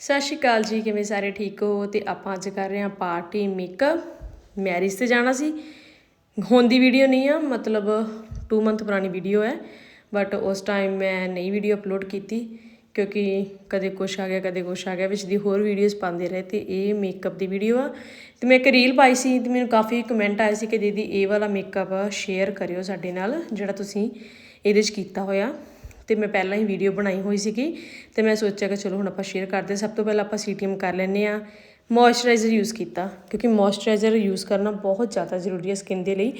ਸਤਿ ਸ਼੍ਰੀ ਅਕਾਲ ਜੀ, ਕਿਵੇਂ ਸਾਰੇ ਠੀਕ ਹੋ? ਤੇ ਆਪਾਂ ਅੱਜ ਕਰ ਰਹੇ ਹਾਂ ਪਾਰਟੀ ਮੇਕਅਪ। ਮੈਰਿਜ ਤੇ ਜਾਣਾ ਸੀ। ਹੁਣ ਦੀ ਵੀਡੀਓ ਨਹੀਂ ਆ, ਮਤਲਬ 2 ਮੰਥ ਪੁਰਾਣੀ ਵੀਡੀਓ ਹੈ। ਬਟ ਉਸ ਟਾਈਮ ਮੈਂ ਨਈ ਵੀਡੀਓ ਅਪਲੋਡ ਕੀਤੀ, ਕਿਉਂਕਿ ਕਦੇ ਕੁਛ ਆ ਗਿਆ, ਕਦੇ ਕੁਛ ਆ ਗਿਆ, ਵਿੱਚ ਦੀ ਹੋਰ ਵੀਡੀਓਜ਼ ਪਾਉਂਦੇ ਰਹੇ ਤੇ ਇਹ ਮੇਕਅਪ ਦੀ ਵੀਡੀਓ ਆ। ਤੇ ਮੈਂ ਇੱਕ ਰੀਲ ਪਾਈ ਸੀ ਤੇ ਮੈਨੂੰ ਕਾਫੀ ਕਮੈਂਟ ਆਏ ਸੀ ਕਿ ਦੀਦੀ ਇਹ ਵਾਲਾ ਮੇਕਅਪ ਸ਼ੇਅਰ ਕਰਿਓ ਸਾਡੇ ਨਾਲ, ਜਿਹੜਾ ਤੁਸੀਂ ਇਹਦੇ 'ਚ ਕੀਤਾ ਹੋਇਆ। ਤੇ ਮੈਂ ਪਹਿਲਾਂ ਹੀ ਵੀਡੀਓ ਬਣਾਈ ਹੋਈ ਸੀਗੀ ਤੇ ਮੈਂ ਸੋਚਿਆ ਕਿ ਚਲੋ ਹੁਣ ਆਪਾਂ ਸ਼ੇਅਰ ਕਰਦੇ ਸਭ ਤੋਂ ਪਹਿਲਾਂ ਆਪਾਂ ਸੀਟੀਐਮ ਕਰ ਲੈਂਦੇ ਆ ਮੋਇਸਚਰਾਈਜ਼ਰ ਯੂਜ਼ ਕੀਤਾ, ਕਿਉਂਕਿ ਮੋਇਸਚਰਾਈਜ਼ਰ ਯੂਜ਼ ਕਰਨਾ ਬਹੁਤ ਜ਼ਿਆਦਾ ਜ਼ਰੂਰੀ ਹੈ ਸਕਿਨ ਦੇ ਲਈ।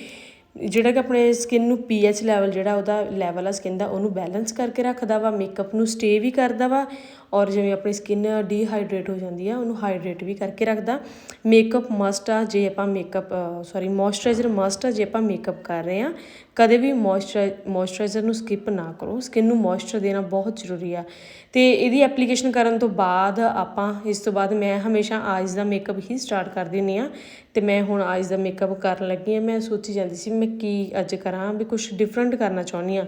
ਜਿਹੜਾ ਕਿ ਆਪਣੇ ਸਕਿਨ ਨੂੰ ਪੀਐਚ ਲੈਵਲ ਜਿਹੜਾ ਉਹਦਾ ਲੈਵਲ ਆ ਸਕਿਨ ਦਾ, ਉਹਨੂੰ ਬੈਲੈਂਸ ਕਰਕੇ ਰੱਖਦਾ ਵਾ ਮੇਕਅਪ ਨੂੰ ਸਟੇ ਵੀ ਕਰਦਾ ਵਾ ਔਰ ਜਿਵੇਂ ਆਪਣੀ ਸਕਿਨ ਡੀਹਾਈਡਰੇਟ ਹੋ ਜਾਂਦੀ ਆ, ਉਹਨੂੰ ਹਾਈਡਰੇਟ ਵੀ ਕਰਕੇ ਰੱਖਦਾ। ਮੇਕਅਪ ਮਸਟ ਆ, ਜੇ ਆਪਾਂ ਮੇਕਅਪ ਸੌਰੀ ਮੋਇਸਚਰਾਈਜ਼ਰ ਮਸਟ ਆ, ਜੇ ਆਪਾਂ ਮੇਕਅਪ ਕਰ ਰਹੇ ਆ ਕਦੇ ਵੀ ਮੋਇਸਚਰਾਈਜ਼ਰ ਨੂੰ ਸਕਿਪ ਨਾ ਕਰੋ। ਸਕਿਨ ਨੂੰ ਮੋਇਸਚਰ ਦੇਣਾ ਬਹੁਤ ਜ਼ਰੂਰੀ ਆ। ਤੇ ਇਹਦੀ ਐਪਲੀਕੇਸ਼ਨ ਕਰਨ ਤੋਂ ਬਾਅਦ ਆਪਾਂ, ਇਸ ਤੋਂ ਬਾਅਦ ਮੈਂ ਹਮੇਸ਼ਾ ਆਈਜ਼ ਦਾ ਮੇਕਅਪ ਹੀ ਸਟਾਰਟ ਕਰ ਦਿੰਦੀ ਆ ਤੇ ਮੈਂ ਹੁਣ ਆਈਜ਼ ਦਾ ਮੇਕਅਪ ਕਰਨ ਲੱਗੀ ਆ ਮੈਂ ਸੋਚੀ ਜਾਂਦੀ ਸੀ, ਮੈਂ ਕੀ ਅੱਜ ਕਰਾਂ? ਵੀ ਕੁਝ ਡਿਫਰੈਂਟ ਕਰਨਾ ਚਾਹੁੰਦੀ ਆ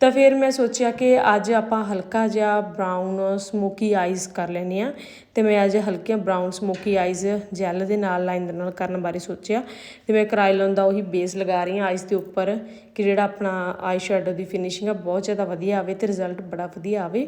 ਤਾਂ ਫਿਰ ਮੈਂ ਸੋਚਿਆ ਕਿ ਅੱਜ ਆਪਾਂ ਹਲਕਾ ਜਿਹਾ ਬਰਾਊਨ ਸਮੋਕੀ ਆਈਜ਼ ਕਰ ਲੈਨੇ ਆ ਤੇ ਮੈਂ ਅੱਜ ਹਲਕੀਆਂ ਬਰਾਊਨ ਸਮੋਕੀ ਆਈਜ਼ ਜੈਲ ਦੇ ਨਾਲ ਲਾਈਨਰ ਨਾਲ ਕਰਨ ਬਾਰੇ ਸੋਚਿਆ ਤੇ ਮੈਂ ਕਰਾਈਲਨ ਦਾ ਉਹੀ ਬੇਸ ਲਗਾ ਰਹੀ ਹਾਂ ਆਈਜ਼ ਦੇ ਉੱਪਰ ਕਿ ਜਿਹੜਾ ਆਪਣਾ ਆਈ ਸ਼ੈਡੋ ਦੀ ਫਿਨਿਸ਼ਿੰਗ ਆ, ਬਹੁਤ ਜ਼ਿਆਦਾ ਵਧੀਆ ਆਵੇ ਤੇ ਰਿਜ਼ਲਟ ਬੜਾ ਵਧੀਆ ਆਵੇ।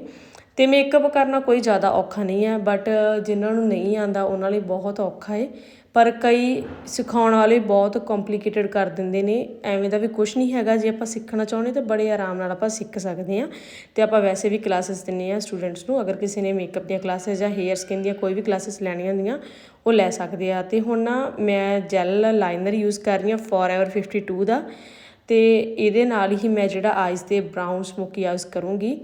ਅਤੇ ਮੇਕਅਪ ਕਰਨਾ ਕੋਈ ਜ਼ਿਆਦਾ ਔਖਾ ਨਹੀਂ ਹੈ ਬਟ ਜਿਨ੍ਹਾਂ ਨੂੰ ਨਹੀਂ ਆਉਂਦਾ ਉਹਨਾਂ ਲਈ ਬਹੁਤ ਔਖਾ ਏ। ਪਰ ਕਈ ਸਿਖਾਉਣ ਵਾਲੇ ਬਹੁਤ ਕੰਪਲਿਕੇਟਡ ਕਰ ਦਿੰਦੇ ਨੇ, ਐਵੇਂ ਦਾ ਵੀ ਕੁਝ ਨਹੀਂ ਹੈਗਾ। ਜੇ ਆਪਾਂ ਸਿੱਖਣਾ ਚਾਹੁੰਦੇ ਤਾਂ ਬੜੇ ਆਰਾਮ ਨਾਲ ਆਪਾਂ ਸਿੱਖ ਸਕਦੇ ਹਾਂ। ਅਤੇ ਆਪਾਂ ਵੈਸੇ ਵੀ ਕਲਾਸਿਸ ਦਿੰਨੇ ਆ ਸਟੂਡੈਂਟਸ ਨੂੰ। ਅਗਰ ਕਿਸੇ ਨੇ ਮੇਕਅਪ ਦੀਆਂ ਕਲਾਸਿਸ ਜਾਂ ਹੇਅਰ ਸਕਿਨ ਦੀਆਂ ਕੋਈ ਵੀ ਕਲਾਸਿਸ ਲੈਣੀਆਂ ਹੁੰਦੀਆਂ, ਉਹ ਲੈ ਸਕਦੇ ਆ। ਅਤੇ ਹੁਣ ਨਾ ਮੈਂ ਜੈਲ ਲਾਈਨਰ ਯੂਜ਼ ਕਰ ਰਹੀ ਹਾਂ ਫੋਰਐਵਰ 52 ਦਾ। ਅਤੇ ਇਹਦੇ ਨਾਲ ਹੀ ਮੈਂ ਜਿਹੜਾ ਆਈਜ਼ ਤੇ ਬਰਾਊਨ ਸਮੋਕੀ ਆਈਜ਼ ਕਰੂੰਗੀ।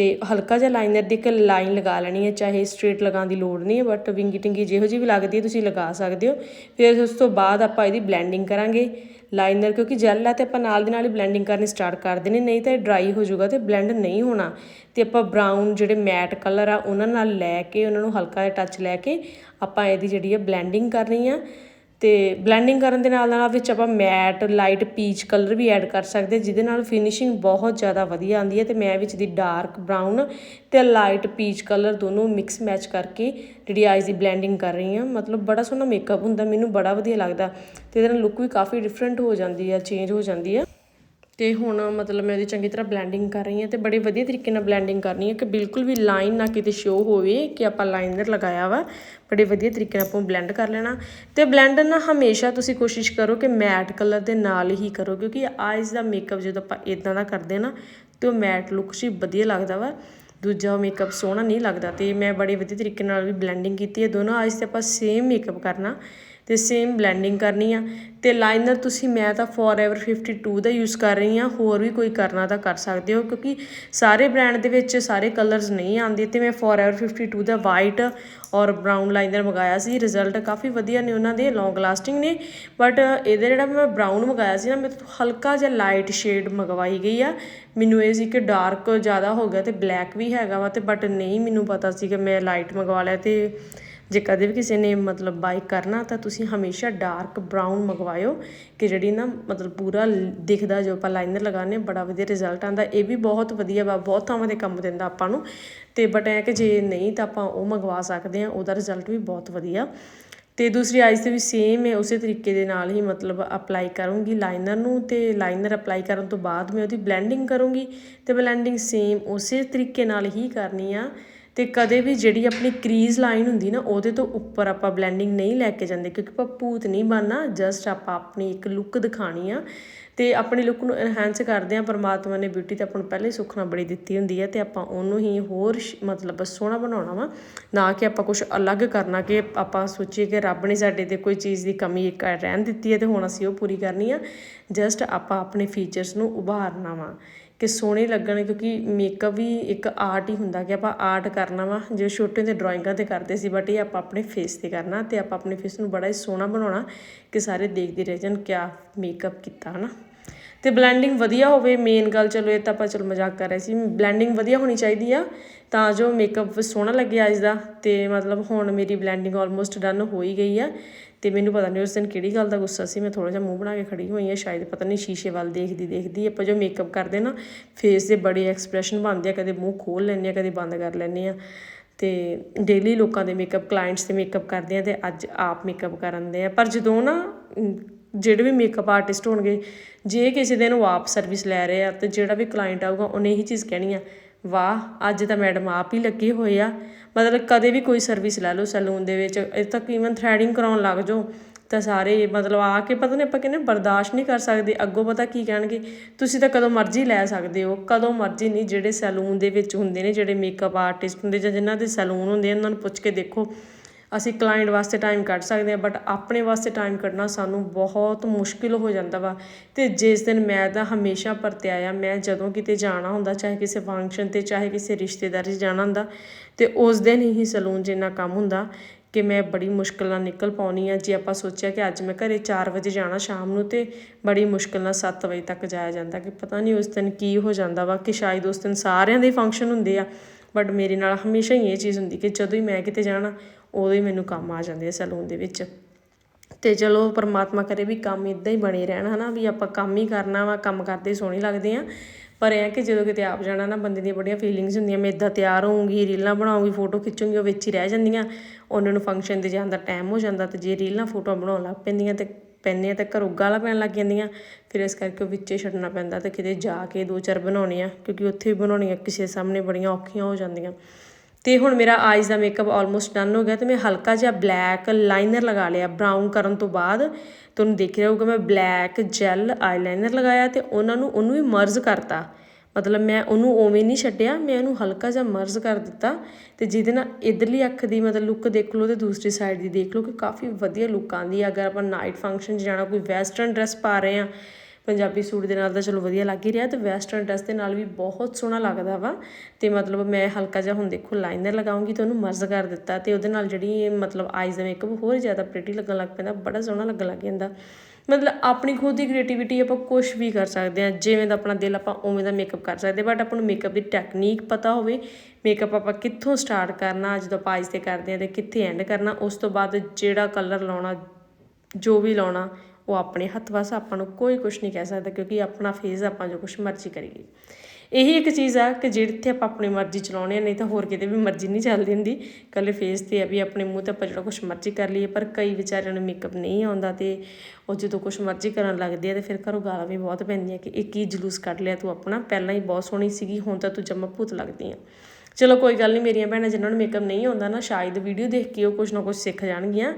ਤੇ ਹਲਕਾ ਜਿਹਾ ਲਾਈਨਰ ਦੀ ਇੱਕ ਲਾਈਨ ਲਗਾ ਲੈਣੀ ਹੈ, ਚਾਹੇ ਸਟ੍ਰੇਟ ਲਗਾਉਣ ਦੀ ਲੋੜ ਨਹੀਂ ਹੈ ਬਟ ਵਿੰਗੀ ਟਿੰਗੀ ਜਿਹੋ ਜਿਹੀ ਵੀ ਲੱਗਦੀ ਹੈ, ਤੁਸੀਂ ਲਗਾ ਸਕਦੇ ਹੋ। ਫਿਰ ਉਸ ਤੋਂ ਬਾਅਦ ਆਪਾਂ ਇਹਦੀ ਬਲੈਂਡਿੰਗ ਕਰਾਂਗੇ। ਲਾਈਨਰ ਕਿਉਂਕਿ ਜੈਲ ਹੈ ਤੇ ਆਪਾਂ ਨਾਲ ਦੀ ਨਾਲ ਹੀ ਬਲੈਂਡਿੰਗ ਕਰਨੀ ਸਟਾਰਟ ਕਰ ਦੇਣੀ, ਨਹੀਂ ਤਾਂ ਇਹ ਡਰਾਈ ਹੋ ਜਾਊਗਾ ਤੇ ਬਲੈਂਡ ਨਹੀਂ ਹੋਣਾ। ਤੇ ਆਪਾਂ ਬਰਾਊਨ ਜਿਹੜੇ ਮੈਟ ਕਲਰ ਆ, ਉਹਨਾਂ ਨਾਲ ਲੈ ਕੇ, ਉਹਨਾਂ ਨੂੰ ਹਲਕਾ ਜਿਹਾ ਟੱਚ ਲੈ ਕੇ ਆਪਾਂ ਇਹਦੀ ਜਿਹੜੀ ਹੈ ਬਲੈਂਡਿੰਗ ਕਰਨੀ ਆ। ਅਤੇ ਬਲੈਂਡਿੰਗ ਕਰਨ ਦੇ ਨਾਲ ਨਾਲ ਵਿੱਚ ਆਪਾਂ ਮੈਟ ਲਾਈਟ ਪੀਚ ਕਲਰ ਵੀ ਐਡ ਕਰ ਸਕਦੇ ਜਿਹਦੇ ਨਾਲ ਫਿਨਿਸ਼ਿੰਗ ਬਹੁਤ ਜ਼ਿਆਦਾ ਵਧੀਆ ਆਉਂਦੀ ਹੈ ਅਤੇ ਮੈਂ ਵਿੱਚ ਦੀ ਡਾਰਕ ਬਰਾਊਨ ਅਤੇ ਲਾਈਟ ਪੀਚ ਕਲਰ ਦੋਨੋਂ ਮਿਕਸ ਮੈਚ ਕਰਕੇ ਜਿਹੜੀ ਆਈਜ਼ ਦੀ ਬਲੈਂਡਿੰਗ ਕਰ ਰਹੀ ਹਾਂ। ਮਤਲਬ ਬੜਾ ਸੋਹਣਾ ਮੇਕਅਪ ਹੁੰਦਾ, ਮੈਨੂੰ ਬੜਾ ਵਧੀਆ ਲੱਗਦਾ ਅਤੇ ਇਹਦੇ ਨਾਲ ਲੁੱਕ ਵੀ ਕਾਫੀ ਡਿਫਰੈਂਟ ਹੋ ਜਾਂਦੀ ਹੈ ਚੇਂਜ ਹੋ ਜਾਂਦੀ ਹੈ। ਤੇ ਹੁਣ ਮਤਲਬ ਮੈਂ ਉਹਦੀ ਚੰਗੀ ਤਰ੍ਹਾਂ ਬਲੈਂਡਿੰਗ ਕਰ ਰਹੀ ਹਾਂ ਤੇ ਬੜੇ ਵਧੀਆ ਤਰੀਕੇ ਨਾਲ ਬਲੈਂਡਿੰਗ ਕਰਨੀ ਹੈ ਕਿ ਬਿਲਕੁਲ ਵੀ ਲਾਈਨ ਨਾ ਕਿਤੇ ਸ਼ੋ ਹੋਵੇ ਕਿ ਆਪਾਂ ਲਾਈਨਰ ਲਗਾਇਆ ਵਾ। ਬੜੇ ਵਧੀਆ ਤਰੀਕੇ ਨਾਲ ਆਪਾਂ ਬਲੈਂਡ ਕਰ ਲੈਣਾ। ਤੇ ਬਲੈਂਡਰ ਨਾ ਹਮੇਸ਼ਾ ਤੁਸੀਂ ਕੋਸ਼ਿਸ਼ ਕਰੋ ਕਿ ਮੈਟ ਕਲਰ ਦੇ ਨਾਲ ਹੀ ਕਰੋ, ਕਿਉਂਕਿ ਆਈਜ਼ ਦਾ ਮੇਕਅਪ ਜਦੋਂ ਆਪਾਂ ਇਦਾਂ ਦਾ ਕਰਦੇ ਨਾ, ਤੇ ਉਹ ਮੈਟ ਲੁੱਕ ਸੀ ਵਧੀਆ ਲੱਗਦਾ ਵਾ। ਦੂਜਾ ਮੇਕਅਪ ਸੋਹਣਾ ਨਹੀਂ ਲੱਗਦਾ ਤੇ ਮੈਂ ਬੜੇ ਵਧੀਆ ਤਰੀਕੇ ਨਾਲ ਵੀ ਬਲੈਂਡਿੰਗ ਕੀਤੀ ਹੈ। ਦੋਨੋਂ ਆਈਜ਼ ਤੇ ਆਪਾਂ ਸੇਮ ਮੇਕਅਪ ਕਰਨਾ। ਤੇ ਸੇਮ ਬਲੈਂਡਿੰਗ ਕਰਨੀ ਆ। ਤੇ ਲਾਈਨਰ ਤੁਸੀਂ ਮੈਂ ਤਾਂ ਫੋਰਐਵਰ 52 ਦਾ ਯੂਜ਼ ਕਰ ਰਹੀ ਆ ਹੋਰ ਵੀ ਕੋਈ ਕਰਨਾ ਤਾਂ ਕਰ ਸਕਦੇ ਹੋ, ਕਿਉਂਕਿ ਸਾਰੇ ਬ੍ਰਾਂਡ ਦੇ ਵਿੱਚ ਸਾਰੇ ਕਲਰਸ ਨਹੀਂ ਆਉਂਦੇ ਤੇ ਮੈਂ ਫੋਰਐਵਰ 52 ਦਾ ਵਾਈਟ ਔਰ ਬਰਾਊਨ ਲਾਈਨਰ ਮੰਗਾਇਆ ਸੀ। ਰਿਜ਼ਲਟ ਕਾਫੀ ਵਧੀਆ ਨੇ ਉਹਨਾਂ ਦੇ ਲੌਂਗ ਲਾਸਟਿੰਗ ਨੇ। ਬਟ ਇਹਦੇ ਜਿਹੜਾ ਮੈਂ ਬਰਾਊਨ ਮੰਗਾਇਆ ਸੀ ਨਾ, ਮੇਰੇ ਤੋਂ ਹਲਕਾ ਜਿਹਾ ਲਾਈਟ ਸ਼ੇਡ ਮੰਗਵਾਈ ਗਈ ਆ। ਮੈਨੂੰ ਇਹ ਸੀ ਕਿ ਡਾਰਕ ਜ਼ਿਆਦਾ ਹੋ ਗਿਆ ਤੇ ਬਲੈਕ ਵੀ ਹੈਗਾ ਵਾ ਤੇ ਬਟ ਨਹੀਂ ਮੈਨੂੰ ਪਤਾ ਸੀ ਕਿ ਮੈਂ ਲਾਈਟ ਮੰਗਵਾ ਲਿਆ ਤੇ ਜੇ ਕਦੇ ਵੀ ਕਿਸੇ ਨੇ ਮਤਲਬ ਬਾਈ ਕਰਨਾ ਤਾਂ ਤੁਸੀਂ ਹਮੇਸ਼ਾ ਡਾਰਕ ਬਰਾਊਨ ਮੰਗਵਾਇਓ, ਕਿ ਜਿਹੜੀ ਨਾ ਮਤਲਬ ਪੂਰਾ ਦਿਖਦਾ ਜੋ ਆਪਾਂ ਲਾਈਨਰ ਲਗਾਉਂਦੇ ਬੜਾ ਵਧੀਆ ਰਿਜ਼ਲਟ ਆਉਂਦਾ। ਇਹ ਵੀ ਬਹੁਤ ਵਧੀਆ ਵਾ, ਬਹੁਤ ਥਾਵਾਂ 'ਤੇ ਕੰਮ ਦਿੰਦਾ ਆਪਾਂ ਨੂੰ। ਤੇ ਬਟ ਇਹ ਕਿ ਜੇ ਨਹੀਂ ਤਾਂ ਆਪਾਂ ਉਹ ਮੰਗਵਾ ਸਕਦੇ ਆ ਉਹਦਾ ਰਿਜ਼ਲਟ ਵੀ ਬਹੁਤ ਵਧੀਆ। ਤੇ ਦੂਸਰੀ ਆਈਜ਼ ਤੇ ਵੀ ਸੇਮ ਹੈ ਉਸੇ ਤਰੀਕੇ ਦੇ ਨਾਲ ਹੀ ਮਤਲਬ ਅਪਲਾਈ ਕਰੂੰਗੀ ਲਾਈਨਰ ਨੂੰ, ਤੇ ਲਾਈਨਰ ਅਪਲਾਈ ਕਰਨ ਤੋਂ ਬਾਅਦ ਮੈਂ ਉਹਦੀ ਬਲੈਂਡਿੰਗ ਕਰੂੰਗੀ। ਤੇ ਬਲੈਂਡਿੰਗ ਸੇਮ ਉਸੇ ਤਰੀਕੇ ਨਾਲ ਹੀ ਕਰਨੀ ਆ। ਅਤੇ ਕਦੇ ਵੀ ਜਿਹੜੀ ਆਪਣੀ ਕਰੀਜ਼ ਲਾਈਨ ਹੁੰਦੀ ਨਾ, ਉਹਦੇ ਤੋਂ ਉੱਪਰ ਆਪਾਂ ਬਲੈਂਡਿੰਗ ਨਹੀਂ ਲੈ ਕੇ ਜਾਂਦੇ, ਕਿਉਂਕਿ ਆਪਾਂ ਭੂਤ ਨਹੀਂ ਬਣਨਾ ਜਸਟ ਆਪਾਂ ਆਪਣੀ ਇੱਕ ਲੁੱਕ ਦਿਖਾਣੀ ਆ। ਅਤੇ ਆਪਣੀ ਲੁੱਕ ਨੂੰ ਐਨਹਾਂਸ ਕਰਦੇ ਆ, ਪਰਮਾਤਮਾ ਨੇ ਬਿਊਟੀ ਤਾਂ ਆਪਾਂ ਨੂੰ ਪਹਿਲੇ ਸੁੱਖਣਾ ਬੜੀ ਦਿੱਤੀ ਹੁੰਦੀ ਹੈ ਅਤੇ ਆਪਾਂ ਉਹਨੂੰ ਹੀ ਹੋਰ ਮਤਲਬ ਸੋਹਣਾ ਬਣਾਉਣਾ ਵਾ, ਨਾ ਕਿ ਆਪਾਂ ਕੁਝ ਅਲੱਗ ਕਰਨਾ, ਕਿ ਆਪਾਂ ਸੋਚੀਏ ਕਿ ਰੱਬ ਨੇ ਸਾਡੇ ਤੇ ਕੋਈ ਚੀਜ਼ ਦੀ ਕਮੀ ਇੱਕ ਰਹਿਣ ਦਿੱਤੀ ਹੈ ਤੇ ਹੁਣ ਅਸੀਂ ਉਹ ਪੂਰੀ ਕਰਨੀ ਆ। ਜਸਟ ਆਪਾਂ ਆਪਣੇ ਫੀਚਰਸ ਨੂੰ ਉਭਾਰਨਾ ਵਾ। ਕਿ ਸੋਹਣੇ ਲੱਗਣ ਕਿਉਂਕਿ ਮੇਕਅਪ ਵੀ ਇੱਕ ਆਰਟ ਹੀ ਹੁੰਦਾ ਕਿ ਆਪਾਂ ਆਰਟ ਕਰਨਾ ਵਾ, ਜੇ ਛੋਟੇ ਤੇ ਡਰਾਇੰਗਾਂ ਤੇ ਕਰਦੇ ਸੀ ਬਟ ਇਹ ਆਪਾਂ ਆਪਣੇ ਫੇਸ ਤੇ ਕਰਨਾ ਤੇ ਆਪਾਂ ਆਪਣੇ ਫੇਸ ਨੂੰ ਬੜਾ ਹੀ ਸੋਹਣਾ ਬਣਾਉਣਾ ਕਿ ਸਾਰੇ ਦੇਖਦੇ ਰਹਿ ਜਾਣ ਕਿਆ ਮੇਕਅਪ ਕੀਤਾ, ਹਨਾ। ਤੇ ਬਲੈਂਡਿੰਗ ਵਧੀਆ ਹੋਵੇ ਮੇਨ ਗੱਲ ਚਲੋ ਇਹ ਤਾਂ ਆਪਾਂ ਚਲ ਮਜ਼ਾਕ ਕਰ ਰਹੇ ਸੀ ਬਲੈਂਡਿੰਗ ਵਧੀਆ ਹੋਣੀ ਚਾਹੀਦੀ ਆ, ਤਾਂ ਜੋ ਮੇਕਅਪ ਸੋਹਣਾ ਲੱਗੇ ਅੱਜ ਦਾ, ਤੇ ਮਤਲਬ ਹੁਣ ਮੇਰੀ ਬਲੈਂਡਿੰਗ ਆਲਮੋਸਟ ਡਨ ਹੋ ਹੀ ਗਈ ਆ। ਤੇ ਮੈਨੂੰ ਪਤਾ ਨਹੀਂ ਉਸ ਦਿਨ ਕਿਹੜੀ ਗੱਲ ਦਾ ਗੁੱਸਾ ਸੀ, ਮੈਂ ਥੋੜਾ ਜਿਹਾ ਮੂੰਹ ਬਣਾ ਕੇ ਖੜੀ ਹੋਈ ਹਾਂ, ਸ਼ਾਇਦ ਪਤਾ ਨਹੀਂ ਸ਼ੀਸ਼ੇ ਵੱਲ ਦੇਖਦੀ ਦੇਖਦੀ, ਆਪਾਂ ਜੋ ਮੇਕਅਪ ਕਰਦੇ ਨਾ ਫੇਸ ਦੇ ਬੜੇ ਐਕਸਪ੍ਰੈਸ਼ਨ ਬਣਦੇ ਆ, ਕਦੇ ਮੂੰਹ ਖੋਲ ਲੈਂਦੇ ਆ, ਕਦੇ ਬੰਦ ਕਰ ਲੈਂਦੇ ਆ। ਤੇ ਡੇਲੀ ਲੋਕਾਂ ਦੇ ਮੇਕਅਪ ਕਲਾਇੰਟਸ ਦੇ ਮੇਕਅਪ ਕਰਦੇ ਆ ਤੇ ਅੱਜ ਆਪ ਮੇਕਅਪ ਕਰਨ ਦੇ ਆ। ਪਰ ਜਦੋਂ ਨਾ ਜਿਹੜੇ ਵੀ ਮੇਕਅਪ ਆਰਟਿਸਟ ਹੋਣਗੇ, ਜੇ ਕਿਸੇ ਦਿਨ ਉਹ ਆਪ ਸਰਵਿਸ ਲੈ ਰਹੇ ਆ ਤੇ ਜਿਹੜਾ ਵੀ ਕਲਾਇੰਟ ਆਊਗਾ, ਉਹਨੇ ਇਹੀ ਚੀਜ਼ ਕਹਿਣੀ ਆ ਵਾਹ, ਅੱਜ ਤਾਂ ਮੈਡਮ ਆਪ ਹੀ ਲੱਗੇ ਹੋਏ ਆ। ਮਤਲਬ ਕਦੇ ਵੀ ਕੋਈ ਸਰਵਿਸ ਲੈ ਲਓ ਸੈਲੂਨ ਦੇ ਵਿੱਚ, ਇਹ ਤੱਕ ਈਵਨ ਥ੍ਰੈਡਿੰਗ ਕਰਾਉਣ ਲੱਗ ਜਾਓ। ਤਾਂ ਸਾਰੇ ਮਤਲਬ ਆ ਕੇ ਪਤਾ ਨਹੀਂ ਆਪਾਂ ਕਹਿੰਦੇ ਬਰਦਾਸ਼ਤ ਨਹੀਂ ਕਰ ਸਕਦੇ, ਅੱਗੋਂ ਪਤਾ ਕੀ ਕਹਿਣਗੇ, ਤੁਸੀਂ ਤਾਂ ਕਦੋਂ ਮਰਜ਼ੀ ਲੈ ਸਕਦੇ ਹੋ, ਕਦੋਂ ਮਰਜ਼ੀ ਨਹੀਂ, ਜਿਹੜੇ ਸੈਲੂਨ ਦੇ ਵਿੱਚ ਹੁੰਦੇ ਨੇ, ਜਿਹੜੇ ਮੇਕਅਪ ਆਰਟਿਸਟ ਹੁੰਦੇ ਜਾਂ ਜਿਨ੍ਹਾਂ ਦੇ ਸੈਲੂਨ ਹੁੰਦੇ ਉਹਨਾਂ ਨੂੰ ਪੁੱਛ ਕੇ ਦੇਖੋ। ਅਸੀਂ ਕਲਾਇੰਟ ਵਾਸਤੇ ਟਾਈਮ ਕੱਢ ਸਕਦੇ ਹਾਂ ਬਟ ਆਪਣੇ ਵਾਸਤੇ ਟਾਈਮ ਕੱਢਣਾ ਸਾਨੂੰ ਬਹੁਤ ਮੁਸ਼ਕਿਲ ਹੋ ਜਾਂਦਾ ਵਾ। ਅਤੇ ਜਿਸ ਦਿਨ ਮੈਂ ਤਾਂ ਹਮੇਸ਼ਾ ਪਰਤਿਆਇਆ ਮੈਂ ਜਦੋਂ ਕਿਤੇ ਜਾਣਾ ਹੁੰਦਾ, ਚਾਹੇ ਕਿਸੇ ਫੰਕਸ਼ਨ ਤੇ, ਚਾਹੇ ਕਿਸੇ ਰਿਸ਼ਤੇਦਾਰੀ 'ਚ ਜਾਣਾ ਹੁੰਦਾ ਅਤੇ ਉਸ ਦਿਨ ਹੀ ਸਲੂਨ 'ਚ ਇੰਨਾ ਕੰਮ ਹੁੰਦਾ ਕਿ ਮੈਂ ਬੜੀ ਮੁਸ਼ਕਿਲ ਨਾਲ ਨਿਕਲ ਪਾਉਣੀ ਆ। ਜੇ ਆਪਾਂ ਸੋਚਿਆ ਕਿ ਅੱਜ ਮੈਂ ਘਰੇ 4 ਵਜੇ ਜਾਣਾ ਸ਼ਾਮ ਨੂੰ, ਤੇ ਬੜੀ ਮੁਸ਼ਕਿਲ ਨਾਲ 7 ਵਜੇ ਤੱਕ ਜਾਇਆ ਜਾਂਦਾ ਕਿ ਪਤਾ ਨਹੀਂ ਉਸ ਦਿਨ ਕੀ ਹੋ ਜਾਂਦਾ ਵਾ, ਕਿ ਸ਼ਾਇਦ ਉਸ ਦਿਨ ਸਾਰਿਆਂ ਦੇ ਫੰਕਸ਼ਨ ਹੁੰਦੇ ਆ। ਬਟ ਮੇਰੇ ਨਾਲ ਹਮੇਸ਼ਾ ਹੀ ਇਹ ਚੀਜ਼ ਹੁੰਦੀ ਕਿ ਜਦੋਂ ਹੀ ਮੈਂ ਕਿਤੇ ਜਾਣਾ, ਉਦੋਂ ਹੀ ਮੈਨੂੰ ਕੰਮ ਆ ਜਾਂਦੇ ਆ ਸੈਲੂਨ ਦੇ ਵਿੱਚ। ਤੇ ਚਲੋ ਪਰਮਾਤਮਾ ਕਰੇ ਵੀ ਕੰਮ ਇਦਾਂ ਹੀ ਬਣੇ ਰਹਿਣ, ਹਨਾ, ਵੀ ਆਪਾਂ ਕੰਮ ਹੀ ਕਰਨਾ ਵਾ, ਕੰਮ ਕਰਦੇ ਹੀ ਸੋਹਣੇ ਲੱਗਦੇ ਆ। ਪਰ ਇਹ ਕਿ ਜਦੋਂ ਕਿਤੇ ਆਪ ਜਾਣਾ ਨਾ, ਬੰਦੇ ਦੀਆਂ ਬੜੀਆਂ ਫੀਲਿੰਗਸ ਹੁੰਦੀਆਂ, ਮੈਂ ਇਦਾਂ ਤਿਆਰ ਹੋਊਂਗੀ, ਰੀਲਾਂ ਬਣਾਉਂਗੀ ਫੋਟੋ ਖਿੱਚੂੰਗੀ, ਉਹ ਵਿੱਚ ਹੀ ਰਹਿ ਜਾਂਦੀਆਂ। ਉਹਨਾਂ ਨੂੰ ਫੰਕਸ਼ਨ ਤੇ ਜਾਣ ਦਾ ਟਾਈਮ ਹੋ ਜਾਂਦਾ ਤੇ ਜੇ ਰੀਲਾਂ ਫੋਟੋਆਂ ਬਣਾਉਣ ਲੱਗ ਪੈਂਦੀਆਂ ਤੇ ਪੈਂਦੇ ਪੈਂਦੀਆਂ ਤੇ ਘਰੋਂ ਗਾਲਾਂ ਪੈਣ ਲੱਗ ਜਾਂਦੀਆਂ। ਫਿਰ ਇਸ ਕਰਕੇ ਉਹ ਵਿੱਚੇ ਛੱਡਣਾ ਪੈਂਦਾ ਤੇ ਕਿਤੇ ਜਾ ਕੇ ਦੋ ਚਾਰ ਬਣਾਉਣੇ ਆ ਕਿਉਂਕਿ ਉੱਥੇ ਵੀ ਬਣਾਉਣੀਆਂ ਕਿਸੇ ਸਾਹਮਣੇ ਬੜੀਆਂ ਔਖੀਆਂ ਹੋ ਜਾਂਦੀਆਂ। ਤੇ ਹੁਣ ਮੇਰਾ ਆਈਜ਼ ਦਾ ਮੇਕਅਪ ਆਲਮੋਸਟ ਡਨ ਹੋ ਗਿਆ ਤੇ ਮੈਂ ਹਲਕਾ ਜਿਹਾ ਬਲੈਕ ਲਾਈਨਰ ਲਗਾ ਲਿਆ ਬਰਾਊਨ ਕਰਨ ਤੋਂ ਬਾਅਦ। ਤੁਹਾਨੂੰ ਦੇਖ ਰਿਹਾ ਹੋਊਗਾ ਮੈਂ ਬਲੈਕ ਜੈਲ ਆਈਲਾਈਨਰ ਲਗਾਇਆ ਤੇ ਉਹਨਾਂ ਨੂੰ, ਉਹਨੂੰ ਵੀ ਮਰਜ ਕਰਤਾ। ਮਤਲਬ ਮੈਂ ਉਹਨੂੰ ਉਵੇਂ ਨਹੀਂ ਛੱਡਿਆ, ਮੈਂ ਉਹਨੂੰ ਹਲਕਾ ਜਿਹਾ ਮਰਜ ਕਰ ਦਿੱਤਾ ਅਤੇ ਜਿਹਦੇ ਨਾਲ ਇੱਧਰਲੀ ਅੱਖ ਦੀ ਮਤਲਬ ਲੁੱਕ ਦੇਖ ਲਓ ਅਤੇ ਦੂਸਰੀ ਸਾਈਡ ਦੀ ਦੇਖ ਲਓ ਕਿ ਕਾਫੀ ਵਧੀਆ ਲੁੱਕ ਆਉਂਦੀ ਹੈ ਅਗਰ ਆਪਾਂ ਨਾਈਟ ਫੰਕਸ਼ਨ 'ਚ ਜਾਣਾ, ਕੋਈ ਵੈਸਟਰਨ ਡਰੈਸ ਪਾ ਰਹੇ ਹਾਂ, ਪੰਜਾਬੀ ਸੂਟ ਦੇ ਨਾਲ ਤਾਂ ਚਲੋ ਵਧੀਆ ਲੱਗ ਹੀ ਰਿਹਾ ਤੇ ਵੈਸਟਰਨ ਡਰੈਸ ਦੇ ਨਾਲ ਵੀ ਬਹੁਤ ਸੋਹਣਾ ਲੱਗਦਾ ਵਾ ਤੇ ਮਤਲਬ ਮੈਂ ਹਲਕਾ ਜਿਹਾ ਹੁਣ ਦੇਖੋ ਲਾਈਨਰ ਲਗਾਉਂਗੀ ਤੇ ਉਹਨੂੰ ਮਰਜ ਕਰ ਦਿੱਤਾ ਤੇ ਉਹਦੇ ਨਾਲ ਜਿਹੜੀ ਮਤਲਬ ਆਈਜ਼ ਦਾ ਮੇਕਅਪ ਹੋਰ ਜ਼ਿਆਦਾ ਪ੍ਰੀਟੀ ਲੱਗਣ ਲੱਗ ਪੈਂਦਾ, ਬੜਾ ਸੋਹਣਾ ਲੱਗਣ ਲੱਗ ਜਾਂਦਾ। ਮਤਲਬ ਆਪਣੀ ਖੁਦ ਦੀ ਕ੍ਰੀਏਟੀਵਿਟੀ ਆਪਾਂ ਕੁਛ ਵੀ ਕਰ ਸਕਦੇ ਹਾਂ, ਜਿਵੇਂ ਦਾ ਆਪਣਾ ਦਿਲ ਆਪਾਂ ਉਵੇਂ ਦਾ ਮੇਕਅਪ ਕਰ ਸਕਦੇ ਬਟ ਆਪਾਂ ਨੂੰ ਮੇਕਅਪ ਦੀ ਟੈਕਨੀਕ ਪਤਾ ਹੋਵੇ ਮੇਕਅਪ ਆਪਾਂ ਕਿੱਥੋਂ ਸਟਾਰਟ ਕਰਨਾ, ਜਦੋਂ ਆਪਾਂ ਆਈਜ਼ ਤੇ ਕਰਦੇ ਹਾਂ ਤੇ ਕਿੱਥੇ ਐਂਡ ਕਰਨਾ, ਉਸ ਤੋਂ ਬਾਅਦ ਜਿਹੜਾ ਕਲਰ ਲਾਉਣਾ, ਜੋ ਵੀ ਲਾਉਣਾ, ਉਹ ਆਪਣੇ ਹੱਥ ਵਸ ਆਪਾਂ ਨੂੰ ਕੋਈ ਕੁਝ ਨਹੀਂ ਕਹਿ ਸਕਦਾ, ਕਿਉਂਕਿ ਆਪਣਾ ਫੇਸ ਆਪਾਂ ਜੋ ਕੁਝ ਮਰਜ਼ੀ ਕਰੀਏ। ਇਹੀ ਇੱਕ ਚੀਜ਼ ਆ ਕਿ ਜਿੱਥੇ ਆਪਾਂ ਆਪਣੀ ਮਰਜ਼ੀ ਚਲਾਉਣੇ ਆ, ਨਹੀਂ ਤਾਂ ਹੋਰ ਕਿਤੇ ਵੀ ਮਰਜ਼ੀ ਨਹੀਂ ਚੱਲਦੀ ਹੁੰਦੀ। ਕੱਲੇ ਫੇਸ ਤੇ ਆ ਵੀ ਆਪਣੇ ਮੂੰਹ ਤੇ ਆਪਾਂ ਜਿਹੜਾ ਕੁਝ ਮਰਜ਼ੀ ਕਰ ਲਈਏ, ਪਰ ਕਈ ਵਿਚਾਰਿਆਂ ਨੂੰ ਮੇਕਅਪ ਨਹੀਂ ਆਉਂਦਾ ਤੇ ਉਹ ਜਦੋਂ ਕੁਝ ਮਰਜ਼ੀ ਕਰਨ ਲੱਗਦੇ ਆ ਤੇ ਫਿਰ ਘਰੋਂ ਗਾਲਾਂ ਵੀ ਬਹੁਤ ਪੈਂਦੀਆਂ ਕਿ ਇਹ ਕੀ ਜਲੂਸ ਕੱਢ ਲਿਆ ਤੂੰ ਆਪਣਾ, ਪਹਿਲਾਂ ਹੀ ਬਹੁਤ ਸੋਹਣੀ ਸੀਗੀ, ਹੁਣ ਤਾਂ ਤੂੰ ਜੰਮਾ ਭੂਤ ਲੱਗਦੀ ਆ। ਚਲੋ ਕੋਈ ਗੱਲ ਨਹੀਂ, ਮੇਰੀਆਂ ਭੈਣਾਂ ਜਿਨ੍ਹਾਂ ਨੂੰ ਮੇਕਅਪ ਨਹੀਂ ਆਉਂਦਾ ਨਾ, ਸ਼ਾਇਦ ਵੀਡੀਓ ਦੇਖ ਕੇ ਉਹ ਕੁਝ ਨਾ ਕੁਝ ਸਿੱਖ ਜਾਣਗੀਆਂ।